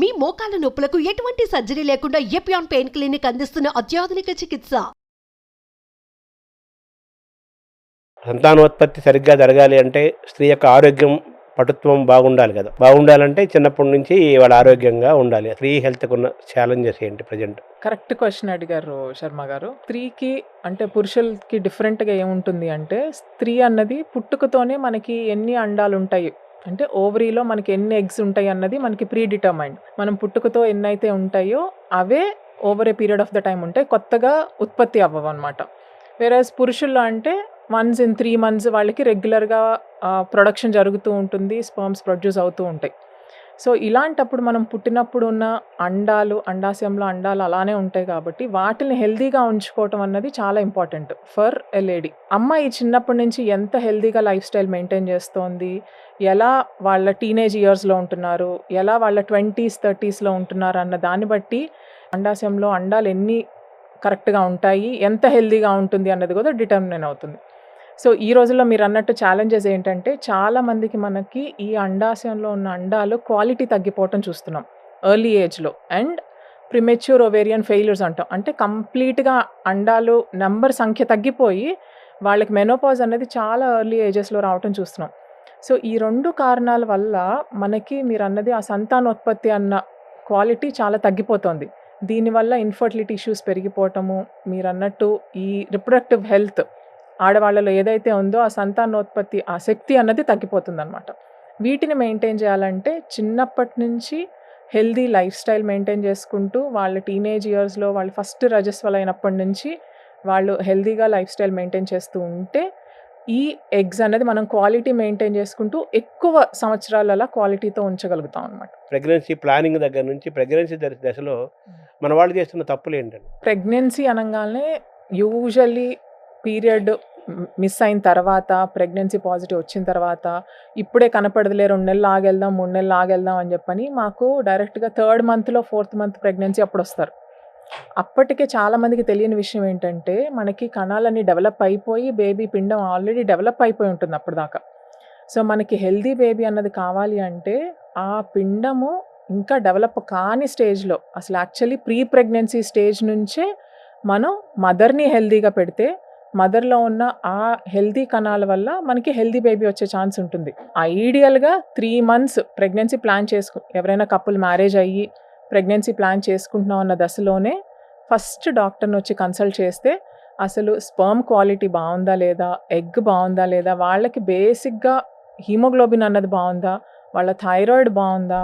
మీ మోకాల నొప్పులకు ఎటువంటి సర్జరీ లేకుండా ఎపియాన్ పెయిన్ క్లినిక్ అందిస్తున్న అత్యాధునిక చికిత్స? సంతానోత్పత్తి సరిగ్గా జరగాలి అంటే స్త్రీ యొక్క ఆరోగ్యం పటుత్వం బాగుండాలి కదా. బాగుండాలంటే చిన్నప్పటి నుంచి వాళ్ళ ఆరోగ్యంగా ఉండాలి. స్త్రీ హెల్త్కి ఉన్న ఛాలెంజెస్ ఏంటి ప్రజెంట్? కరెక్ట్ క్వశ్చన్ అడిగారు శర్మ గారు. స్త్రీకి అంటే పురుషులకి డిఫరెంట్గా ఏముంటుంది అంటే స్త్రీ అన్నది పుట్టుకతోనే మనకి ఎన్ని అండాలు ఉంటాయి అంటే ఓవరీలో మనకి ఎన్ని ఎగ్స్ ఉంటాయి అన్నది మనకి ప్రీ డిటర్మైండ్ మనం పుట్టుకతో ఎన్నైతే ఉంటాయో అవే over a period of the time ఉంటాయి కొత్తగా ఉత్పత్తి అవ్వవు అనమాట వేరేస్ పురుషుల్లో అంటే వన్స్ ఇన్ త్రీ మంత్స్ వాళ్ళకి రెగ్యులర్గా ప్రొడక్షన్ జరుగుతూ ఉంటుంది స్పర్మ్స్ ప్రొడ్యూస్ అవుతూ ఉంటాయి. సో ఇలాంటప్పుడు మనం పుట్టినప్పుడు ఉన్న అండాలు అండాశయంలో అండాలు అలానే ఉంటాయి కాబట్టి వాటిని హెల్దీగా ఉంచుకోవటం అన్నది చాలా ఇంపార్టెంట్ ఫర్ ఎ లేడీ. అమ్మాయి చిన్నప్పటి నుంచి ఎంత హెల్దీగా లైఫ్ స్టైల్ మెయింటైన్ చేస్తోంది? ఎలా వాళ్ళ టీనేజ్ ఇయర్స్లో ఉంటున్నారు? ఎలా వాళ్ళ ట్వంటీస్ థర్టీస్లో ఉంటున్నారు? అన్న దాన్ని బట్టి అండాశయంలో అండాలు ఎన్ని కరెక్ట్గా ఉంటాయి? ఎంత హెల్దీగా ఉంటుంది? అన్నది కూడా డిటర్మిన్ అవుతుంది. సో ఈ రోజుల్లో మీరు అన్నట్టు ఛాలెంజెస్ ఏంటంటే చాలామందికి మనకి ఈ అండాశయంలో ఉన్న అండాలు క్వాలిటీ తగ్గిపోవటం చూస్తున్నాం. ఎర్లీ ఏజ్లో. అండ్ ప్రిమెచ్యూర్ ఒవేరియన్ ఫెయిల్యూర్స్ అంటాం. అంటే కంప్లీట్గా అండాలు నెంబర్ సంఖ్య తగ్గిపోయి వాళ్ళకి మెనోపాజ్ అనేది చాలా ఎర్లీ ఏజెస్లో రావటం చూస్తున్నాం. సో ఈ రెండు కారణాల వల్ల మనకి మీరు అన్నది ఆ సంతానోత్పత్తి అన్న క్వాలిటీ చాలా తగ్గిపోతుంది. దీనివల్ల ఇన్ఫర్టిలిటీ ఇష్యూస్ పెరిగిపోవటము మీరు అన్నట్టు ఈ రిప్రొడక్టివ్ హెల్త్ ఆడవాళ్ళలో ఏదైతే ఉందో ఆ సంతానోత్పత్తి ఆ శక్తి అన్నది తగ్గిపోతుంది అనమాట వీటిని మెయింటైన్ చేయాలంటే చిన్నప్పటి నుంచి హెల్దీ లైఫ్ స్టైల్ మెయింటైన్ చేసుకుంటూ వాళ్ళ టీనేజ్ ఇయర్స్లో వాళ్ళు ఫస్ట్ రజస్వల్ అయినప్పటి నుంచి వాళ్ళు హెల్దీగా లైఫ్ స్టైల్ మెయింటైన్ చేస్తూ ఉంటే ఈ ఎగ్స్ అనేది మనం క్వాలిటీ మెయింటైన్ చేసుకుంటూ ఎక్కువ సంవత్సరాల క్వాలిటీతో ఉంచగలుగుతాం అనమాట ప్రెగ్నెన్సీ ప్లానింగ్ దగ్గర నుంచి ప్రెగ్నెన్సీ దశ- దశలో మన వాళ్ళు చేస్తున్న తప్పులు ఏంటండి? ప్రెగ్నెన్సీ అనగానే యూజువల్లీ పీరియడ్ మిస్ అయిన తర్వాత ప్రెగ్నెన్సీ పాజిటివ్ వచ్చిన తర్వాత ఇప్పుడే కనపడదులే రెండు నెలలు ఆగెళ్దాం మూడు నెలలు ఆగెళ్దాం అని చెప్పని మాకు డైరెక్ట్గా థర్డ్ మంత్లో ఫోర్త్ మంత్ ప్రెగ్నెన్సీ అప్పుడు వస్తారు. అప్పటికే చాలామందికి తెలియని విషయం ఏంటంటే మనకి కణాలన్నీ డెవలప్ అయిపోయి బేబీ పిండం ఆల్రెడీ డెవలప్ అయిపోయి ఉంటుంది అప్పటిదాకా. సో మనకి హెల్దీ బేబీ అన్నది కావాలి అంటే ఆ పిండము ఇంకా డెవలప్ కాని స్టేజ్లో అసలు యాక్చువల్లీ ప్రీ ప్రెగ్నెన్సీ స్టేజ్ నుంచే మనం మదర్ని హెల్దీగా పెడితే మదర్లో ఉన్న ఆ హెల్దీ కణాల వల్ల మనకి హెల్దీ బేబీ వచ్చే ఛాన్స్ ఉంటుంది. ఐడియల్గా త్రీ మంత్స్ ప్రెగ్నెన్సీ ప్లాన్ చేసుకు ఎవరైనా కప్పులు మ్యారేజ్ అయ్యి ప్రెగ్నెన్సీ ప్లాన్ చేసుకుంటున్నాం అన్న దశలోనే ఫస్ట్ డాక్టర్ని వచ్చి కన్సల్ట్ చేస్తే అసలు స్పర్మ్ క్వాలిటీ బాగుందా లేదా ఎగ్ బాగుందా లేదా వాళ్ళకి బేసిక్గా హీమోగ్లోబిన్ అన్నది బాగుందా వాళ్ళ థైరాయిడ్ బాగుందా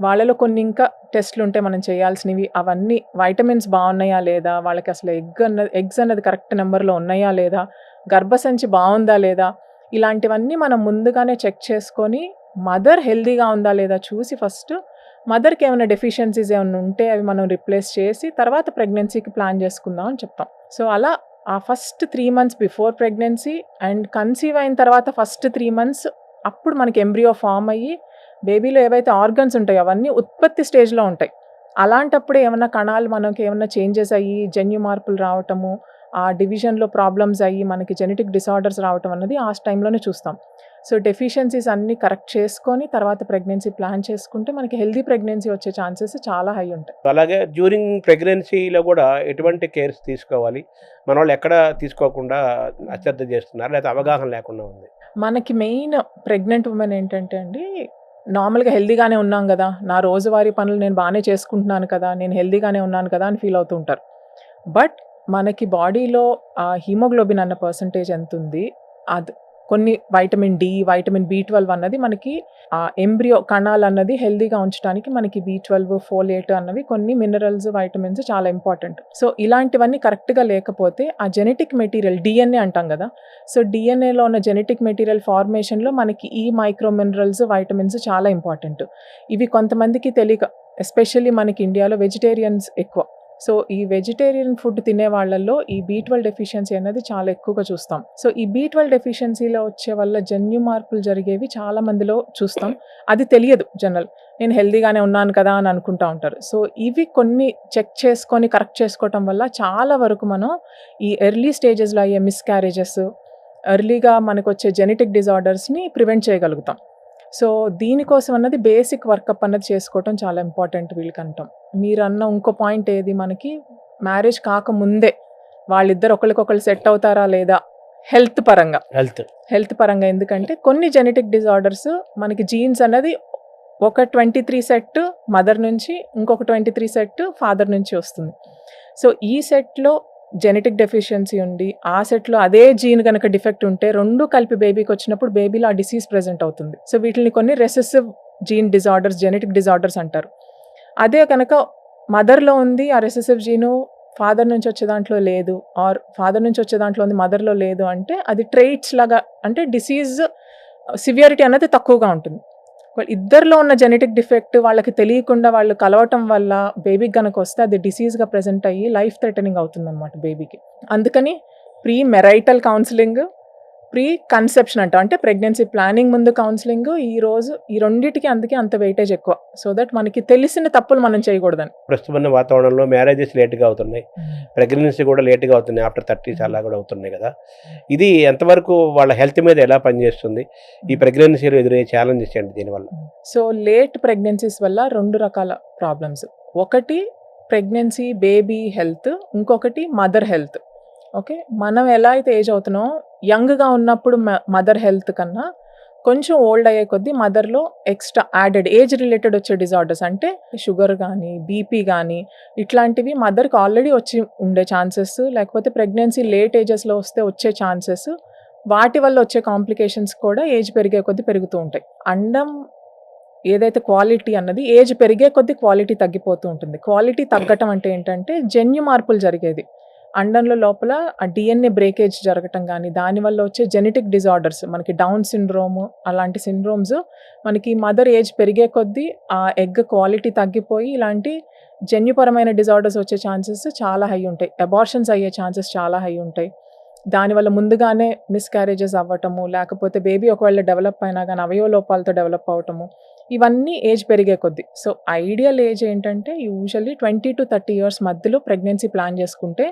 వాళ్ళలో కొన్ని ఇంకా టెస్ట్లు ఉంటే మనం చేయాల్సినవి అవన్నీ వైటమిన్స్ బాగున్నాయా లేదా వాళ్ళకి అసలు ఎగ్ అన్నది ఎగ్స్ అన్నది కరెక్ట్ నెంబర్లో ఉన్నాయా లేదా గర్భసంచి బాగుందా లేదా ఇలాంటివన్నీ మనం ముందుగానే చెక్ చేసుకొని మదర్ హెల్దీగా ఉందా లేదా చూసి ఫస్ట్ మదర్కి ఏమైనా డెఫిషియన్సీస్ ఏమైనా ఉంటే అవి మనం రిప్లేస్ చేసి తర్వాత ప్రెగ్నెన్సీకి ప్లాన్ చేసుకుందాం అని చెప్తాం. సో అలా ఆ first three months before pregnancy and conceive అయిన తర్వాత ఫస్ట్ త్రీ మంత్స్ అప్పుడు మనకి ఎంబ్రియో ఫామ్ అయ్యి బేబీలో ఏవైతే ఆర్గన్స్ ఉంటాయో అవన్నీ ఉత్పత్తి స్టేజ్లో ఉంటాయి. అలాంటప్పుడు ఏమైనా కణాలు మనకి ఏమైనా చేంజెస్ అయ్యి జన్యు మార్పులు రావటము ఆ డివిజన్లో ప్రాబ్లమ్స్ అయ్యి మనకి జెనెటిక్ డిసార్డర్స్ రావటం అన్నది ఆ టైంలోనే చూస్తాం. సో డెఫిషియన్సీస్ అన్నీ కరెక్ట్ చేసుకొని తర్వాత ప్రెగ్నెన్సీ ప్లాన్ చేసుకుంటే మనకి హెల్దీ ప్రెగ్నెన్సీ వచ్చే ఛాన్సెస్ చాలా హై ఉంటాయి. అలాగే డ్యూరింగ్ ప్రెగ్నెన్సీలో కూడా ఎటువంటి కేర్స్ తీసుకోవాలి? మన వాళ్ళు ఎక్కడ తీసుకోకుండా అశ్రద్ధ చేస్తున్నారు? లేకపోతే అవగాహన లేకుండా ఉంది? మనకి మెయిన్ ప్రెగ్నెంట్ ఉమెన్ ఏంటంటే అండి నార్మల్గా హెల్దీగానే ఉన్నాం కదా నా రోజువారీ పనులు నేను బాగానే చేసుకుంటున్నాను కదా నేను హెల్దీగానే ఉన్నాను కదా అని ఫీల్ అవుతుంటారు బట్ మనకి బాడీలో హీమోగ్లోబిన్ అన్న పర్సంటేజ్ ఎంత ఉంది అది కొన్ని vitamin D vitamin B twelve అన్నది మనకి ఆ ఎంబ్రియో కణాలు అన్నది హెల్దీగా ఉంచడానికి మనకి బి ట్వెల్వ్ ఫోలేట్ అన్నవి కొన్ని మినరల్స్ వైటమిన్స్ చాలా ఇంపార్టెంట్ సో ఇలాంటివన్నీ కరెక్ట్గా లేకపోతే ఆ జెనెటిక్ మెటీరియల్ డిఎన్ఏ అంటాం కదా సో డిఎన్ఏలో ఉన్న జెనెటిక్ మెటీరియల్ ఫార్మేషన్లో మనకి ఈ మైక్రో మినరల్స్ వైటమిన్స్ చాలా ఇంపార్టెంట్ ఇవి కొంతమందికి తెలియక ఎస్పెషల్లీ మనకి ఇండియాలో వెజిటేరియన్స్ ఎక్కువ. సో ఈ వెజిటేరియన్ ఫుడ్ తినే వాళ్ళల్లో ఈ బీ ట్వెల్వ్ డెఫిషియన్సీ అనేది చాలా ఎక్కువగా చూస్తాం. సో ఈ బీ ట్వెల్వ్ డెఫిషియన్సీలో వచ్చే వల్ల జన్యు మార్పులు జరిగేవి చాలా మందిలో చూస్తాం. అది తెలియదు జనరల్. నేను హెల్దీగానే ఉన్నాను కదా అని అనుకుంటా ఉంటారు. సో ఇవి కొన్ని చెక్ చేసుకొని కరెక్ట్ చేసుకోవటం వల్ల చాలా వరకు మనం ఈ ఎర్లీ స్టేజెస్లో అయ్యే మిస్క్యారేజెస్ ఎర్లీగా మనకు వచ్చే జెనెటిక్ డిజార్డర్స్ని ప్రివెంట్ చేయగలుగుతాం. సో దీనికోసం అన్నది బేసిక్ వర్కప్ అన్నది చేసుకోవటం చాలా ఇంపార్టెంట్ వీళ్ళకి అంటాం మీరు అన్న ఇంకో పాయింట్ ఏది? మనకి మ్యారేజ్ కాకముందే వాళ్ళిద్దరు ఒకరికొకరు సెట్ అవుతారా లేదా? హెల్త్ పరంగా. హెల్త్ హెల్త్ పరంగా ఎందుకంటే కొన్ని జెనెటిక్ డిజార్డర్స్ మనకి జీన్స్ అన్నది ఒక ట్వంటీ త్రీ సెట్ మదర్ నుంచి ఇంకొక ట్వంటీ త్రీ సెట్ ఫాదర్ నుంచి వస్తుంది. సో ఈ సెట్లో జెనెటిక్ డెఫిషియన్సీ ఉండి ఆ సెట్లో అదే జీన్ కనుక డిఫెక్ట్ ఉంటే రెండు కలిపి బేబీకి వచ్చినప్పుడు బేబీలో ఆ డిసీజ్ ప్రెజెంట్ అవుతుంది. సో వీటిని కొన్ని recessive gene disorders genetic disorders అంటారు. అదే కనుక మదర్లో ఉంది ఆ రెసెసివ్ జీను ఫాదర్ నుంచి వచ్చే దాంట్లో లేదు. ఆర్ ఫాదర్ నుంచి వచ్చే దాంట్లో ఉంది మదర్లో లేదు అంటే అది ట్రైట్స్ లాగా అంటే డిసీజ్ సివియారిటీ అనేది తక్కువగా ఉంటుంది. ఇద్దరిలో ఉన్న జెనెటిక్ డిఫెక్ట్ వాళ్ళకి తెలియకుండా వాళ్ళు కలవటం వల్ల బేబీకి కనుక వస్తే అది డిసీజ్గా ప్రెజెంట్ అయ్యి లైఫ్ థ్రెటనింగ్ అవుతుంది అనమాట బేబీకి. అందుకని pre marital counselling pre conception అంట. అంటే ప్రెగ్నెన్సీ ప్లానింగ్ ముందు కౌన్సిలింగ్ ఈ రోజు ఈ రెండింటికి అందుకే అంత వెయిటేజ్ ఎక్కువ. సో దట్ మనకి తెలిసిన తప్పులు మనం చేయకూడదని. ప్రస్తుతం ఉన్న వాతావరణంలో మ్యారేజెస్ లేట్గా అవుతున్నాయి. ప్రెగ్నెన్సీ కూడా లేట్గా అవుతున్నాయి. ఆఫ్టర్ థర్టీస్ అలా కూడా అవుతున్నాయి కదా. ఇది ఎంతవరకు వాళ్ళ హెల్త్ మీద ఎలా పనిచేస్తుంది? ఈ ప్రెగ్నెన్సీలో ఎదురయ్యే ఛాలెంజెస్ ఏంటి దీనివల్ల? సో లేట్ ప్రెగ్నెన్సీస్ వల్ల రెండు రకాల ప్రాబ్లమ్స్ ఒకటి ప్రెగ్నెన్సీ బేబీ హెల్త్ ఇంకొకటి మదర్ హెల్త్ ఓకే మనం ఎలా అయితే ఏజ్ అవుతున్నామో యంగ్గా ఉన్నప్పుడు మదర్ హెల్త్ కన్నా కొంచెం ఓల్డ్ అయ్యే కొద్దీ మదర్లో ఎక్స్ట్రా యాడెడ్ ఏజ్ రిలేటెడ్ వచ్చే డిజార్డర్స్ అంటే షుగర్ కానీ బీపీ కానీ ఇట్లాంటివి మదర్కి ఆల్రెడీ వచ్చి ఉండే ఛాన్సెస్ లేకపోతే ప్రెగ్నెన్సీ లేట్ ఏజెస్లో వస్తే వచ్చే ఛాన్సెస్ వాటి వల్ల వచ్చే కాంప్లికేషన్స్ కూడా ఏజ్ పెరిగే కొద్దీ పెరుగుతూ ఉంటాయి. అండం ఏదైతే క్వాలిటీ అన్నది ఏజ్ పెరిగే కొద్దీ క్వాలిటీ తగ్గిపోతూ ఉంటుంది. క్వాలిటీ తగ్గటం అంటే ఏంటంటే జన్యు మార్పులు జరిగేది. అండంలో లోపల ఆ డిఎన్ఏ బ్రేకేజ్ జరగటం కానీ దానివల్ల వచ్చే జెనెటిక్ డిజార్డర్స్ మనకి డౌన్ సిండ్రోమ్ అలాంటి సిండ్రోమ్స్ మనకి మదర్ ఏజ్ పెరిగే కొద్దీ ఆ ఎగ్ క్వాలిటీ తగ్గిపోయి ఇలాంటి జన్యుపరమైన డిజార్డర్స్ వచ్చే ఛాన్సెస్ చాలా హై ఉంటాయి. అబార్షన్స్ అయ్యే ఛాన్సెస్ చాలా హై ఉంటాయి. దానివల్ల ముందుగానే మిస్క్యారేజెస్ అవ్వటము లేకపోతే బేబీ ఒకవేళ డెవలప్ అయినా కానీ అవయవ లోపాలతో డెవలప్ అవటము ఇవన్నీ ఏజ్ పెరిగే కొద్దీ. సో ఐడియల్ ఏజ్ ఏంటంటే usually twenty to thirty years మధ్యలో ప్రెగ్నెన్సీ ప్లాన్ చేసుకుంటే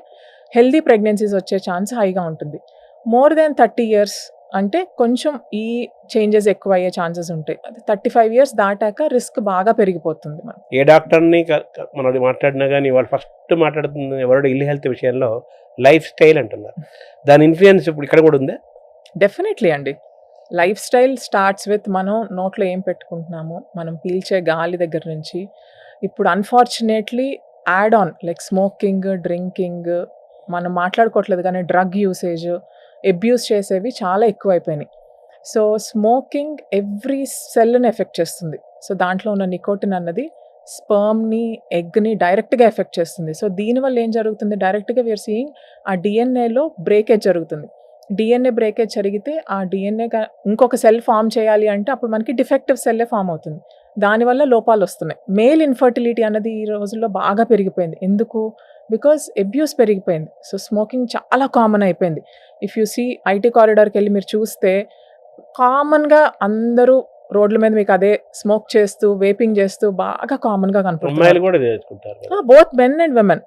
హెల్దీ ప్రెగ్నెన్సీస్ వచ్చే ఛాన్స్ హైగా ఉంటుంది. మోర్ దెన్ థర్టీ ఇయర్స్ అంటే కొంచెం ఈ చేంజెస్ ఎక్కువ అయ్యే ఛాన్సెస్ ఉంటాయి. అది థర్టీ ఫైవ్ ఇయర్స్ దాటాక రిస్క్ బాగా పెరిగిపోతుంది మనం ఏ డాక్టర్ని క- క- మనం మాట్లాడినా కానీ వాళ్ళు ఫస్ట్ మాట్లాడుతుంది ఎవరు ఇల్లు హెల్త్ విషయంలో లైఫ్ స్టైల్ అంటున్నారు. దాని ఇన్ఫ్లుయెన్స్ ఇప్పుడు ఇక్కడ కూడా ఉందా? డెఫినెట్లీ అండి. లైఫ్ స్టైల్ స్టార్ట్స్ విత్ మనం నోట్లో ఏం పెట్టుకుంటున్నాము మనం పీల్చే గాలి దగ్గర నుంచి. ఇప్పుడు unfortunately add on like smoking drinking మనం మాట్లాడుకోవట్లేదు కానీ డ్రగ్ యూసేజ్ అబ్యూస్ చేసేవి చాలా ఎక్కువైపోయినాయి. సో స్మోకింగ్ ఎవ్రీ సెల్ని ఎఫెక్ట్ చేస్తుంది. సో దాంట్లో ఉన్న నికోటిన్ అన్నది స్పర్మ్ని ఎగ్ని డైరెక్ట్గా ఎఫెక్ట్ చేస్తుంది. సో దీనివల్ల ఏం జరుగుతుంది? డైరెక్ట్గా వీఆర్ సీయింగ్ ఆ డిఎన్ఏలో బ్రేకేజ్ జరుగుతుంది. డిఎన్ఏ బ్రేకేజ్ జరిగితే ఆ డిఎన్ఏ ఇంకొక సెల్ ఫామ్ చేయాలి అంటే అప్పుడు మనకి డిఫెక్టివ్ సెల్లే ఫామ్ అవుతుంది. దానివల్ల లోపాలు వస్తున్నాయి. మేల్ ఇన్ఫర్టిలిటీ అన్నది ఈ రోజుల్లో బాగా పెరిగిపోయింది. ఎందుకు? బికాస్ అబ్యూస్ పెరిగిపోయింది. సో స్మోకింగ్ చాలా కామన్ అయిపోయింది. ఇఫ్ యూ సీ ఐటీ కారిడార్కి వెళ్ళి మీరు చూస్తే కామన్గా అందరూ రోడ్ల మీద మీకు అదే స్మోక్ చేస్తూ వేపింగ్ చేస్తూ బాగా కామన్గా కనపడుతుంది. Both men and women